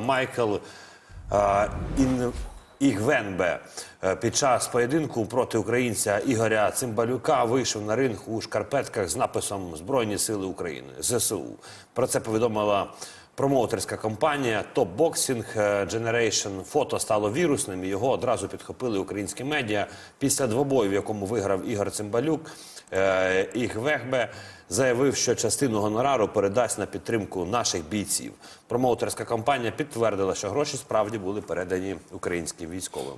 Майкл. Ігвенбе Е, під час поєдинку проти українця Ігоря Цимбалюка вийшов на ринг у шкарпетках з написом Збройні Сили України ЗСУ. Про це повідомила промоутерська компанія Top Boxing е, Generation. Фото стало вірусним. Його одразу підхопили українські медіа. Після двобою, в якому виграв Ігор Цимбалюк, е, Ігвегбе заявив, що частину гонорару передасть на підтримку наших бійців. Промоутерська компанія підтвердила, що гроші справді були передані українським військовим.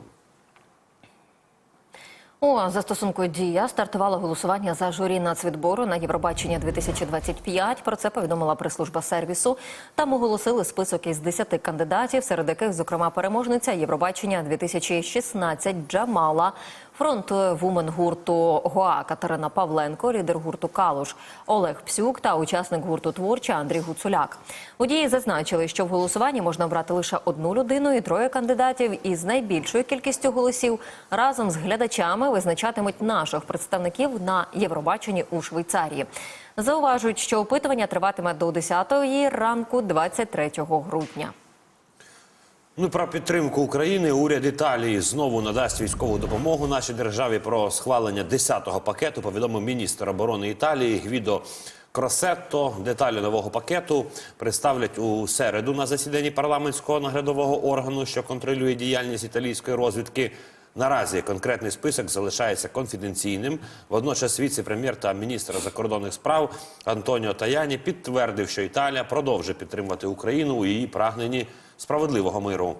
У застосунку Дія стартувало голосування за журі нацвідбору на Євробачення 2025. Про це повідомила прес-служба сервісу. Там оголосили список із 10 кандидатів, серед яких, зокрема, переможниця Євробачення 2016 Джамала, фронт-вумен гурту Гоа Катерина Павленко, лідер гурту Калуш Олег Псюк та учасник гурту Творча Андрій Гуцуляк. У дії зазначили, що в голосуванні можна обрати лише одну людину і троє кандидатів із найбільшою кількістю голосів разом з глядачами визначатимуть наших представників на Євробаченні у Швейцарії. Зауважують, що опитування триватиме до 10-ї ранку 23 грудня. Ну, про підтримку України уряд Італії знову надасть військову допомогу нашій державі. Про схвалення 10-го пакету повідомив міністр оборони Італії Гвідо Кросетто. Деталі нового пакету представлять у середу на засіданні парламентського наглядового органу, що контролює діяльність італійської розвідки. Наразі конкретний список залишається конфіденційним. Водночас віце-прем'єр та міністр закордонних справ Антоніо Таяні підтвердив, що Італія продовжує підтримувати Україну у її прагненні справедливого миру.